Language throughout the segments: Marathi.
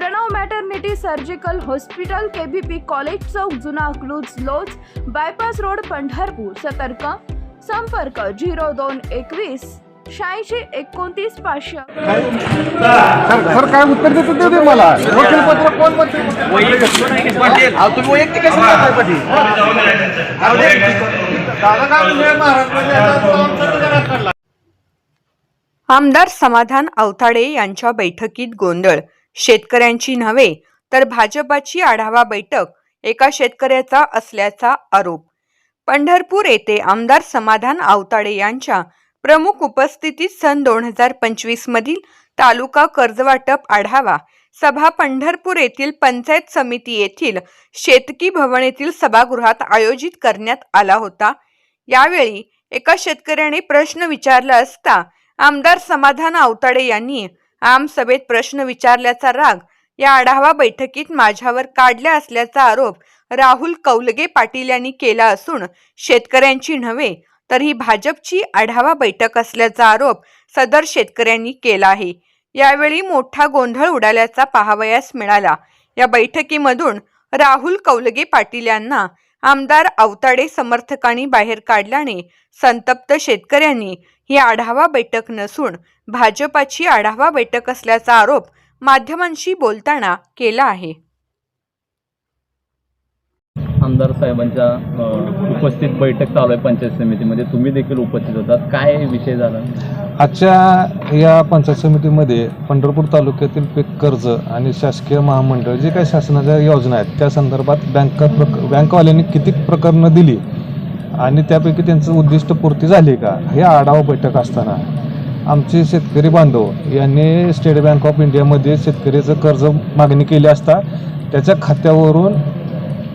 Pranav maternity surgical hospital KBP college chowk जुना अकलूज लोज बायपास रोड पंढरपूर. सतर्क. संपर्क झिरो दोन एकवीस शहाऐंशी एकोणतीस पाचशे. सर सर काय उत्तर देतो ते दे मला? वकील पत्र कोण. आमदार समाधान आवताडे यांच्या बैठकीत गोंधळ शेतकऱ्यांची नव्हे तर भाजपाची आढावा बैठक एका शेतकऱ्याचा असल्याचा आरोप. पंढरपूर येथे आमदार समाधान आवताडे यांच्या प्रमुख उपस्थितीत सन दोन हजार पंचवीस मधील तालुका कर्जवाटप आढावा सभा पंढरपूर येथील पंचायत समिती येथील शेतकी भवन येथील सभागृहात आयोजित करण्यात आला होता. यावेळी एका शेतकऱ्याने प्रश्न विचारला असता आमदार समाधान आवताडे यांनी आमसभेत प्रश्न विचारल्याचा राग या आढावा बैठकीत माझ्यावर काढल्या असल्याचा आरोप राहुल कौलगे पाटील यांनी केला असून शेतकऱ्यांची नव्हे तर ही भाजपची आढावा बैठक असल्याचा आरोप सदर शेतकऱ्यांनी केला आहे. यावेळी मोठा गोंधळ उडाल्याचा पाहावयास मिळाला. या बैठकीमधून राहुल कौलगे पाटील यांना आमदार अवताडे समर्थकांनी बाहेर काढल्याने संतप्त शेतकऱ्यांनी ही आढावा बैठक नसून भाजपाची आढावा बैठक असल्याचा आरोप माध्यमांशी बोलताना केला आहे. आमदार साहेबांच्या उपस्थित बैठक चालू आहे पंचायत समितीमध्ये. तुम्ही देखील उपस्थित होतात. काय विषय झाला? आजच्या या पंचायत समितीमध्ये पंढरपूर तालुक्यातील पीक कर्ज आणि शासकीय महामंडळ जे काही शासनाच्या योजना आहेत त्या संदर्भात बँका प्रक बँकवाल्यांनी किती प्रकरणं दिली? आणि त्यापैकी त्यांचं उद्दिष्ट पूर्ती झाली का? हे आढावा बैठक असताना. आमचे शेतकरी बांधव यांनी स्टेट बँक ऑफ इंडियामध्ये शेतकऱ्याचं कर्ज मागणी केली असता त्याच्या खात्यावरून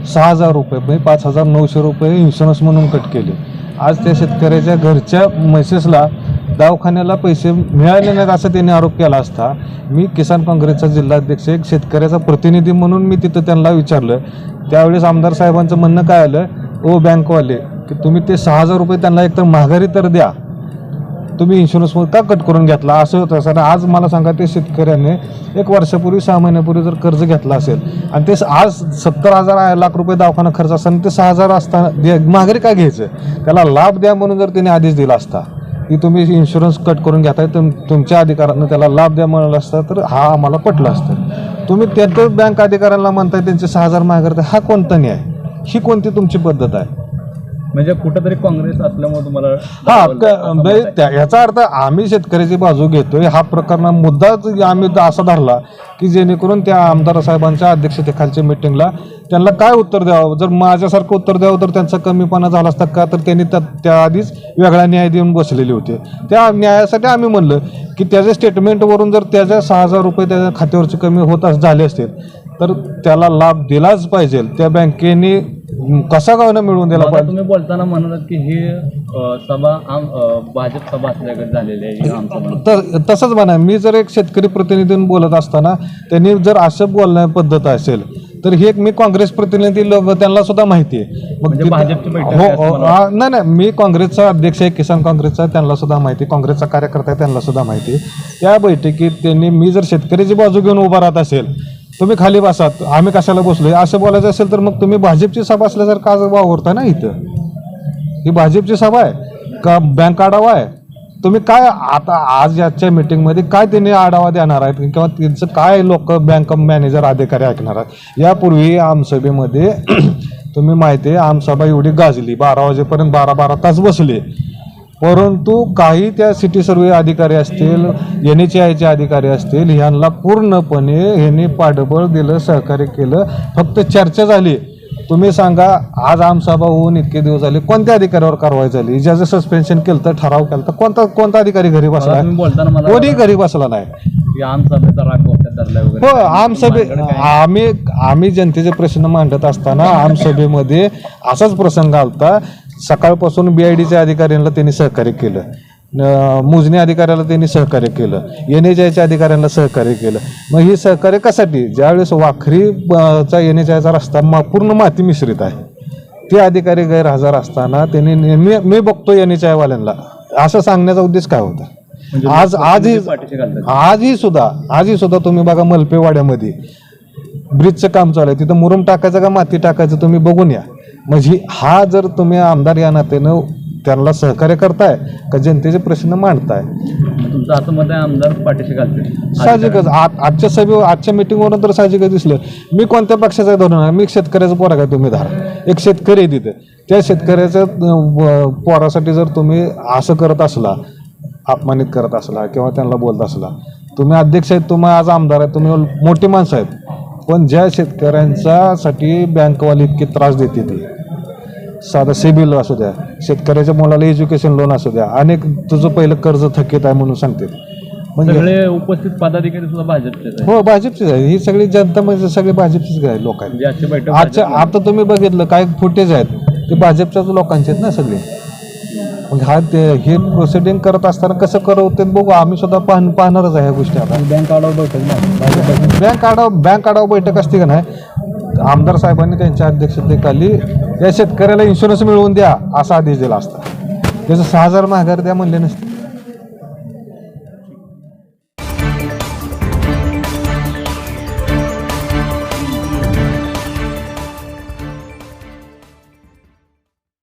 सहा हजार रुपये म्हणजे पाच हजार नऊशे रुपये इन्शुरन्स म्हणून कट केले. आज त्या शेतकऱ्याच्या घरच्या मेसेसला दवाखान्याला पैसे मिळाले नाहीत असा त्यांनी आरोप केला असता मी किसान काँग्रेसचा जिल्हाध्यक्ष एक शेतकऱ्याचा प्रतिनिधी म्हणून मी तिथं त्यांना विचारलं. त्यावेळेस आमदार साहेबांचं म्हणणं काय आलं? ओ बँकवाले की तुम्ही ते सहा हजार रुपये त्यांना एकतर माघारी तर द्या. तुम्ही इन्शुरन्स का कट करून घेतला? असं होतं सर आज मला सांगा ते शेतकऱ्याने एक वर्षापूर्वी सहा महिन्यापूर्वी जर कर्ज घेतलं असेल आणि ते आज सत्तर हजार लाख रुपये दवाखाना खर्च असताना ते सहा हजार असताना दे- माघारी का घ्यायचं? त्याला लाभ द्या म्हणून जर त्याने आदेश दिला असता की तुम्ही इन्शुरन्स कट करून घेताय तुम तुमच्या अधिकारानं त्याला लाभ द्या म्हणाला असता तर हा आम्हाला पटला असतं. तुम्ही त्याचं बँक अधिकाऱ्यांना म्हणताय त्यांचे सहा हजार माघार हा कोणता न्याय? ही कोणती तुमची पद्धत आहे? म्हणजे कुठंतरी काँग्रेस असल्यामुळे तुम्हाला हा क- म्हणजे. त्या- याचा अर्थ आम्ही शेतकऱ्याची बाजू घेतोय. हा प्रकरण मुद्दाच आम्ही द- असा धरला की जेणेकरून त्या आमदार साहेबांच्या अध्यक्षतेखालच्या मिटिंगला त्यांना काय उत्तर द्यावं? जर माझ्यासारखं उत्तर द्यावं तर त्यांचा कमीपणा झाला असता का? तर त्यांनी त्या त्याआधीच वेगळा न्याय देऊन बसलेले होते. त्या न्यायासाठी आम्ही म्हणलं की त्याच्या स्टेटमेंटवरून जर त्याच्या सहा हजार रुपये त्याच्या खात्यावरचे कमी होत अस- झाले असतील तर त्याला लाभ दिलाच पाहिजे. त्या बँकेने कसा गावनं मिळवून दिला आता पाहिजे तुम्ही बोलताना म्हणत की ही अ, सभा आम अ, भाजप सभा असल्याकडे झालेली आहे ही आमचं म्हणणं. तर तसंच म्हणा मी जर एक शेतकरी प्रतिनिधीन बोलत असताना त्यांनी जर असं बोलण्या पद्धत असेल तर ही एक मी काँग्रेस प्रतिनिधी लोक त्यांना सुद्धा माहिती आहे मग म्हणजे तिथं- भाजपची बैठक हो आहे असं हो, मला हा, नाही नाही मी काँग्रेसचा अध्यक्ष आहे किसान काँग्रेसचा त्यांना सुद्धा माहिती आहे. काँग्रेसचा कार्यकर्ता आहे त्यांना सुद्धा माहिती आहे. त्या बैठकीत त्यांनी मी जर शेतकऱ्याची बाजू घेऊन उभा राहत असेल तुम्ही खाली बसात आम्ही कशाला बसलोय? असं बोलायचं असेल तर मग तुम्ही भाजपची सभा असल्यासारखं आज वावरता ना इथं? ही भाजपची सभा आहे. का बँक आढावा आहे? तुम्ही काय आता आज याच्या मीटिंगमध्ये काय त्यांनी आढावा देणार आहेत? किंवा त्यांचं काय लोक बँक मॅनेजर अधिकारी ऐकणार आहेत? यापूर्वी आमसभेमध्ये तुम्ही माहिती आहे आमसभा एवढी गाजली. बारा वाजेपर्यंत बारा बारा तास बसले. परंतु काही त्या सिटी सर्वे अधिकारी असतील एन एच आयचे अधिकारी असतील ह्यांना पूर्णपणे ह्यांनी पाठबळ दिलं सहकार्य केलं फक्त चर्चा झाली. तुम्ही सांगा आज आमसभा होऊन इतके दिवस झाले कोणत्या अधिकाऱ्यावर कारवाई झाली? ज्याचं सस्पेन्शन केलं तर ठराव केला तर कोणता कोणता अधिकारी घरी बसला कोणी घरी बसला नाही. हो आमसभे आम्ही आम्ही जनतेचे प्रश्न मांडत असताना आमसभेमध्ये असाच प्रसंग आलता. सकाळपासून बी आय डीच्या अधिकाऱ्यांना त्यांनी सहकार्य केलं. मोजणी अधिकाऱ्याला त्यांनी सहकार्य केलं. एन एच आयच्या अधिकाऱ्यांना सहकार्य केलं. मग ही सहकार्य कशासाठी? ज्यावेळेस वाखरी अ, चा एन एच आयचा रस्ता मा पूर्ण माती मिश्रित आहे. ते अधिकारी गैरहजर असताना त्यांनी नेहमी मी बघतो एन एच आयवाल्यांना असं सांगण्याचा उद्देश काय होता? म्हणजे आज आजही आजही सुद्धा आजही सुद्धा तुम्ही बघा मलपेवाड्यामध्ये. ब्रिजचं काम चालू आहे. तिथं मुरुम टाकायचं का माती टाकायचं तुम्ही बघून या. म्हणजे हा जर तुम्ही आमदार या नात्यानं त्यांना सहकार्य करताय का जनतेचे प्रश्न मांडताय? तुमचं असं मत आहे आमदार पाठीशी घालते साहजिकच. आ- आजच्या सभे आजच्या मिटिंगवरून तर साहजिकच दिसलं. मी कोणत्या पक्षाचा धरून आहे? मी शेतकऱ्याचा पोरा काय तुम्ही धारा. एक शेतकरी आहे तिथे. त्या शेतकऱ्याच्या अं, पोरासाठी जर तुम्ही असं करत असला अपमानित करत असला किंवा त्यांना बोलत असला तुम्ही अध्यक्ष आहेत तुम्ही आज आमदार आहेत तुम्ही मोठी माणसं आहेत. पण ज्या शेतकऱ्यांच्यासाठी बँकवाली इतके त्रास देते ती साधं सिबिल असू द्या शेतकऱ्याच्या मुलाला एज्युकेशन लोन असू द्या अनेक तुझं पहिलं कर्ज थकीत आहे म्हणून सांगते. म्हणजे सगळे उपस्थित पदाधिकारी सुद्धा भाजपचेच आहे हो भाजपचीच आहे ही सगळी जनता म्हणजे सगळे भाजपचीच आहे लोक आहेत म्हणजे आजची बैठक आजच्या आता तुम्ही बघितलं काय फुटेज आहेत? ते भाजपच्याच लोकांचे आहेत ना सगळे. मग हा ते हे प्रोसिडिंग करत असताना कसं करवते बघू. आम्ही सुद्धा पाहण पाहणारच आहे ह्या गोष्टी आता. बँक आढावा बैठक ना बँक आढाव बँक आढाव बैठक असते का नाही? आमदार साहेबांनी त्यांच्या अध्यक्षतेखाली या शेतकऱ्याला इन्शुरन्स मिळवून द्या असा आदेश दिला असता. त्याचं सहा हजार माघार द्या म्हणले नसते.